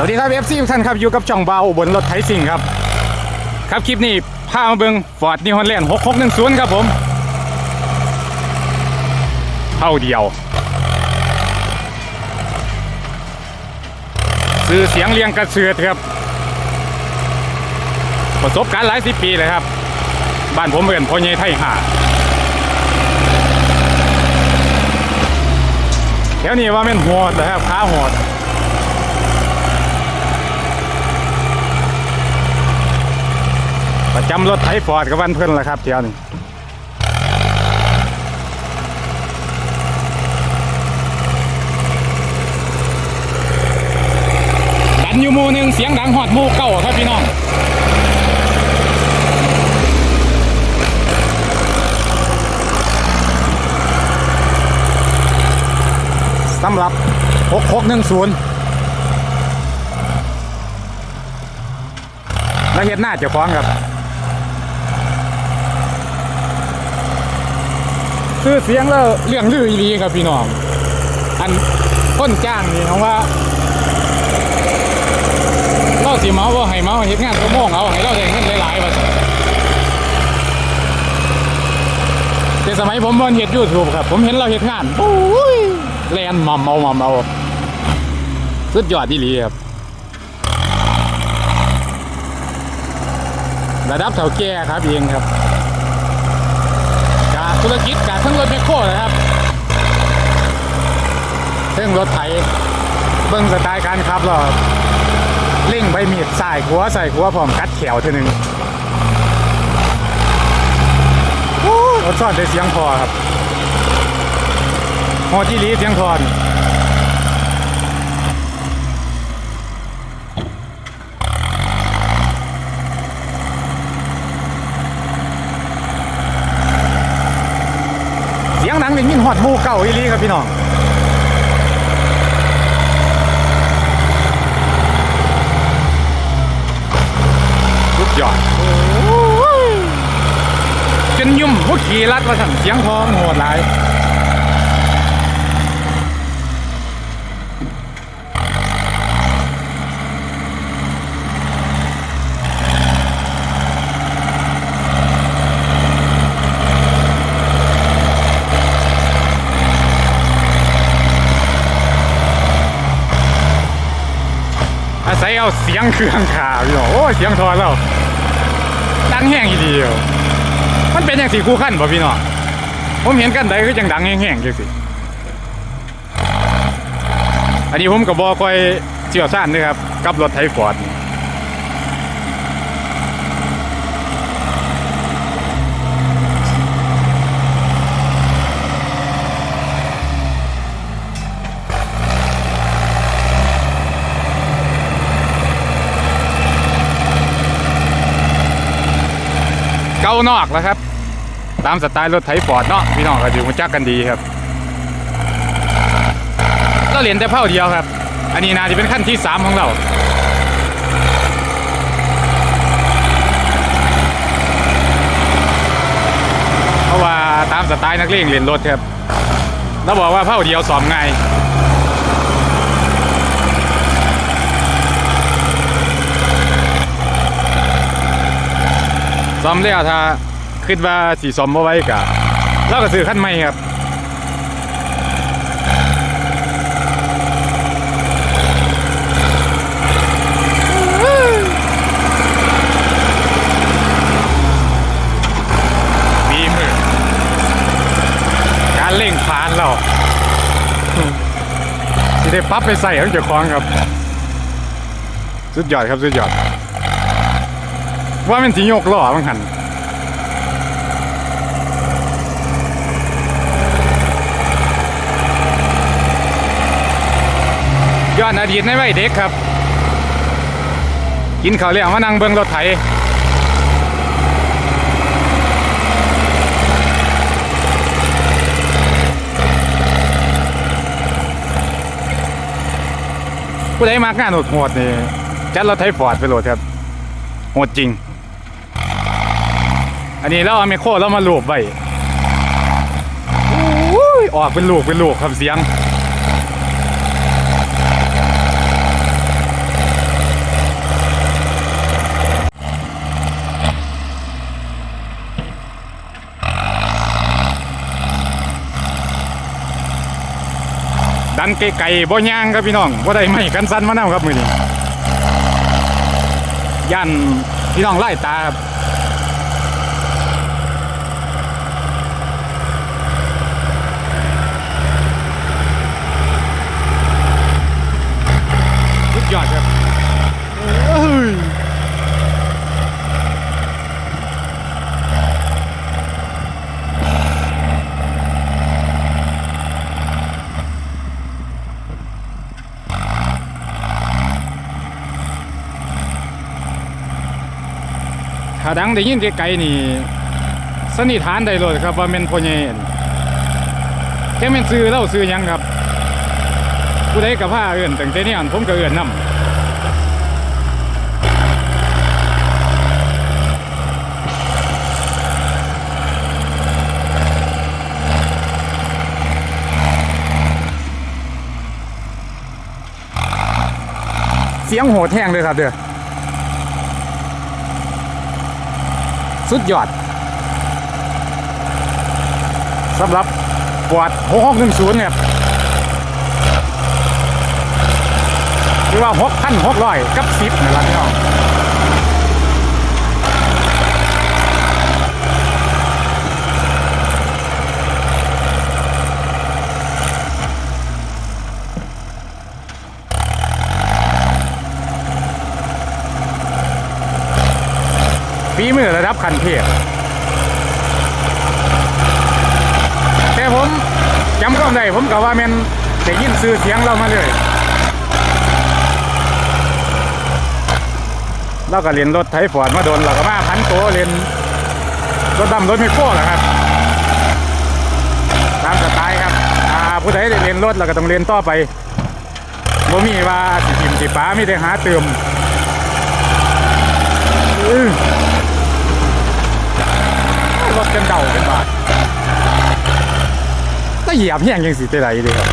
สวัสดีครับเอฟซีทุกท่านครับอยู่กับจ่องเบาบนรถไถสิ่งครับ ครับคลิปนี้พามาเบิงฟอร์ดนิฮอนแลนด์6610ครับผมเท่าเดียวซื้อเสียงเรียงกระเสือครับ ประสบการณ์หลายสิบปีเลยครับ บ้านผมเอินพ่อใหญ่ไทยห่าแถวนี้ว่าเป็นหัวดเลยครับขาหัวด ประจำรถไถฟอร์ดกับวันเพื่อนละครับเที่ยวนี้ดันอยู่หมูหนึ่งเสียงดังหอดหมูเก่าครับพี่น้องสำหรับ 6610แล้วเห็นหน้าเจ้าของครับ คือเสียงแล้วเรื่องลืออีลีครับพี่น้อง อันต้นจ้างนี่เขาว่าเราสิเมาว่าให้เมาเฮ็ดงานก็โมงเอาให้เราได้เงินหลายๆว่าซั่นแต่สมัยผมบ่เฮ็ด YouTube ครับ ผมเห็นเราเฮ็ดงานโอ้ยแลนมัมเมามัมเมาสุดยอดอีหลีครับระดับเถ่าแก่ครับเองครับ ธุรกิจจากทั้งรถแมคโครนะครับเครื่องรถไถเบิ้งสไตล์การขับหรอเล่งใบมีดใส่หัวใส่หัวพอมกัดแขวเทีนึงโอ้รถซ่อนได้เสียงพอครับฮอที่ลีเสียงพอน สียงหนังได้ยินฮอดหมูเก่าอีหลีครับพี่น้องสุดยอดจนยุ่มผู้ขี่รัดมาสั่นเสียงทองโหดหลาย เอาเสียงเครื่องขาพี่น้องโอ้เสียงทอนแล้วดังแห้งอีเดียวมันเป็นอย่างสีคู่ขั้นป่ะพี่น้องผมเห็นกันใดก็ยังดังแห้งๆจังสิอันนี้ผมกับบอคอยเชี่ยวซ่านด้วยครับกับรถไทฟอร์ดนี่านอกแล้วครับ ตามสไตล์รถไถฟอร์ดเนาะพี่น้องก็อยู่มาจักกันดีครับก็เหรียญแต่เผ่าเดียวครับ อันนี้น่าจะเป็นขั้นที่สามของเราเพราะว่าตามสไตล์นักเลงเรียนรถครับแล้วบอกว่าเผ่าเดียวสอมง่ ซ้อมแล้วถ้าคิดว่าสีซ้อมเอาไว้กะเราก็ซื้อขั้นใหม่ครับมีมือการเล่งผ่านเราที่ได้ปรั๊บไปใส่ของเจ้าของครับ สุดยอดครับ สุดยอด ว่ามันสีโยกล้อมั้งหันย้อนอดีตในวัยเด็กครับ กินข้าวเลี้ยงมานั่งเบิ่งรถไถผู้ใดมากงานโหดๆนี่จัดรถไถฟอร์ดไปโหลดครับโหดจริง อันนี้เราเอาไมโครเรามาลูบไว้ออกเป็นลูกเป็นลูกครับเสียงดันไกลๆบ่ย่างครับพี่น้องบ่ได้ไม่กันสั้นมาน่าครับมื้อนี้ยันพี่น้องไล่ตาครับ ยอดครับถ้าดังได้ยินไกลๆนี่สนิทฐานได้เลยครับว่าแม่นพ่อใหญ่อั่นแค่แม่นซื้อเล่าซื้อยังครับ ผู้ใดกับผ้าเอื่นตั้งแต่นี้อันผมก็เอื่นนำเสียงโหดแห้งเลยครับเด้อสุดยอดสำหรับปวดหกหกหนึ่งศูนย์เนี่ย รือว่าหกพันหกร้อยกับสิบนี่ละพี่น้องฝีมือระดับคันเทพแต่ผมจำความได้ผมก็ว่าแมันได้ยินซื้อเสียงเรามาเลย เราก็เรียนรถไถฟอร์ดมาโดนเราก็มาพันตัวเรียนรถดำรถไม่โค้แหละครับตามสไตล์ครับอาผู้ใดได้เรียนรถเราก็ต้องเรียนต่อไปบ่มีว่าสิทิมสิป้ามีแต่หาเติมรถกันเดากันบาดก็เหยียบแห้งยังสิได้ไรดีครับ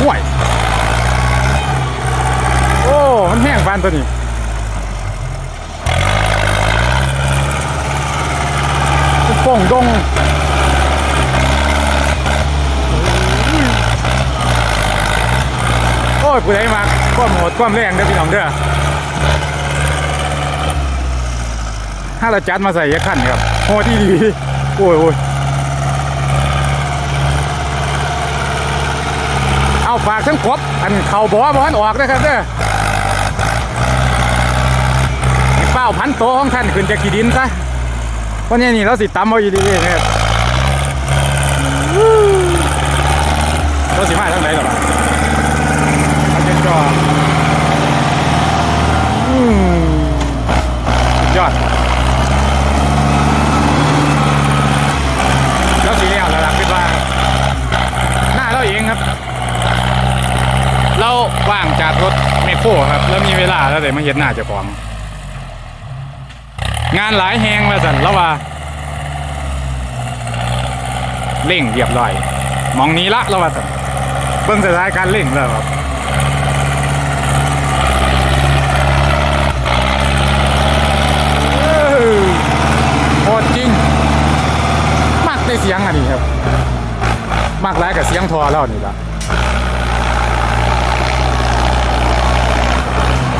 ห่วย โอ้ มันแห้งปานตัวนี้ป่งดงโอ้ยผู้ใดมาความโหดความแรงเด้อพี่น้องเด้อถ้าเราจัดมาใส่ยักษ์ขันครับโหดีดีโอ้ยโอ้ยเอาฝากทั้งกบอันเข่าบอกว่าบอนออกนะครับเด้อ เป้าพันโตของท่านขึ้นจากกี่ดินซะเพราะนี่นี่เราสิตำเอาอยู่ดีๆนะครับเราสิมาทางไหนหรอวะเอาเป็นจออืมสุดยอดแล้วสีเรียวแล้วล่ะคิดว่าหน้าเราเองครับ เราว่างจากรถเมโครครับ แล้วมีเวลาแล้วแต่มาเห็นหน้าเจ้าของ งานหลายแหงมาสันแล้วว่าเร่งเรียบร้อย มองนี้ละแล้วว่าสันเบิ่งสถานการณ์เร่งแล้วครับเอ้ยโหดจริง มากได้เสียงอันนี้ครับ มากหลายกับเสียงทอแล้วนี่ละ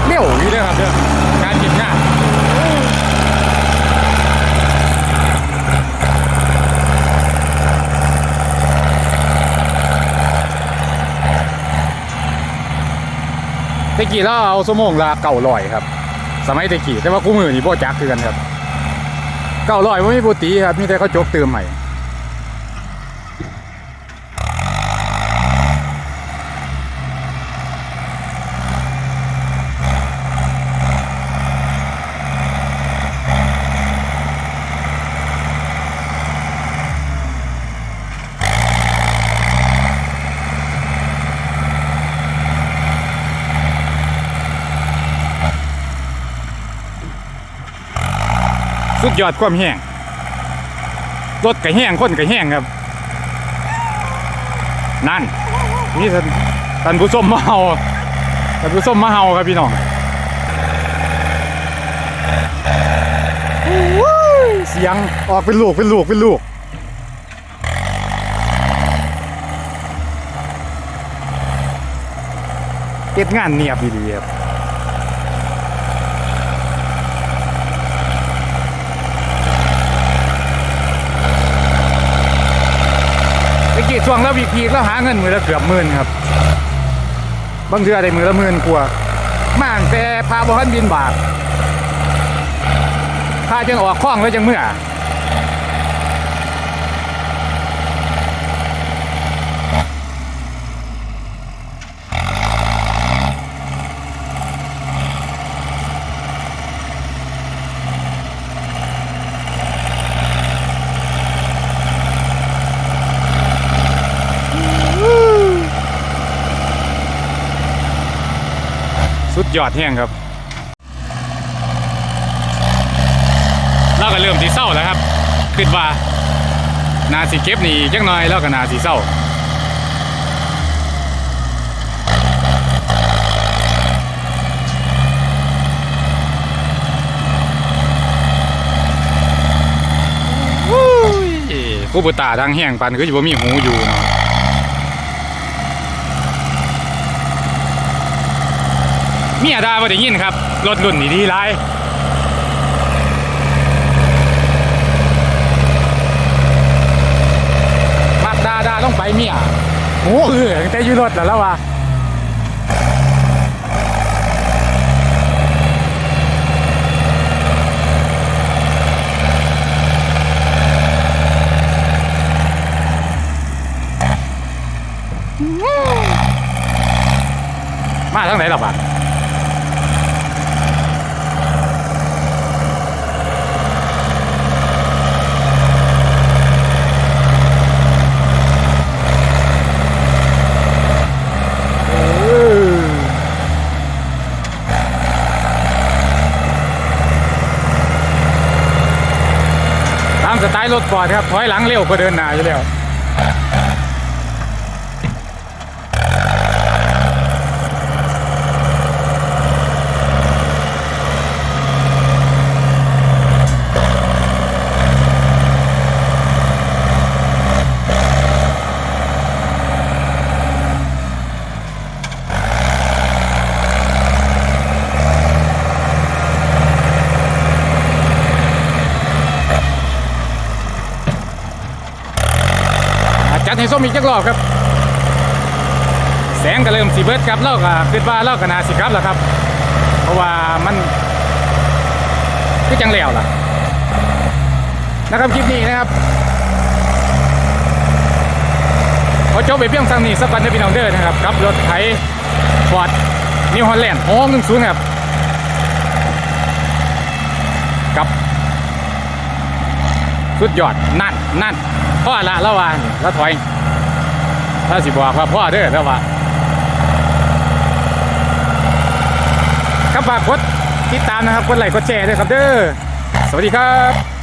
เร็วอยู่เด้อครับเด้อการก็บงาน ตะกี้เราเอาสมองลาเก่าลอยครับ สมัยตะกี้แต่ว่าคู่มือนี่พ่อจักคือกันครับ เก่าลอยไม่มีโบตีครับมีแต่เขาจกเติมใหม่ สุดยอดความแห้งรถก็แห้งคนก็แห้งครับ นั่นนี่ท่านท่านผู้ชมมาเฮาท่านผู้ชมมาเฮาครับพี่น้องอู้ยเสียงออกเป็นลูกเป็นลูกเป็นลูกเก็ดงานเนียบดีๆครับเมื่อกี้ ช่วงแล้ววีพีแล้วหาเงินมือละเกือบหมื่นครับบางเดือนได้มือละหมื่นกว่ามาตั้งแต่พาบอลบินบาทพาจนออกคล้องแล้วจังเมื่อ สุด ยอดแห้งครับเราก็เริ่มสีเศร้าแล้วครับคิดว่านาสีเก็บนี่จังน่อยแล้วก็นาสีเศร้าผู้บุตาดังแห้งปันคือจะบ่มีหูอยู่เนาะ เมียดาบ่ได้ยินครับ รถรุ่นนี้ดีหลายมักดาดาต้องไปเมียโอ้เออตั้งแต่อยู่รถแล้วแล้ววะมาทางไหนล่ะบัดตาม สไตล์รถฟอร์ดครับถอยหลังเร็วกว่าเดินหน้าอยู่แล้ว ส้มอีกจักรอบครับ แสงก็เริ่มสีเบิดครับเล่าก็คิดว่าเล่าก็นาสิครับแหละครับ เพราะว่ามันคือจังแล้วล่ะ นะครับคลิปนี้นะครับขอจบไปเพียงสักนี้สักวันในพี่น้องเด้อนะครับกับรถไถฟอร์ดนิวฮอลแลนด์โอ้หนึ่งศูนย์ครับกับสุดยอดนั่นนั่นพ่อละล้ววานแล้วถอย ถ้าสิบอกว่าพ่อเด้อถ้าว่าครับฝากกดติดตามนะครับกดไลค์กดแชร์ด้วยครับเด้อสวัสดีครับ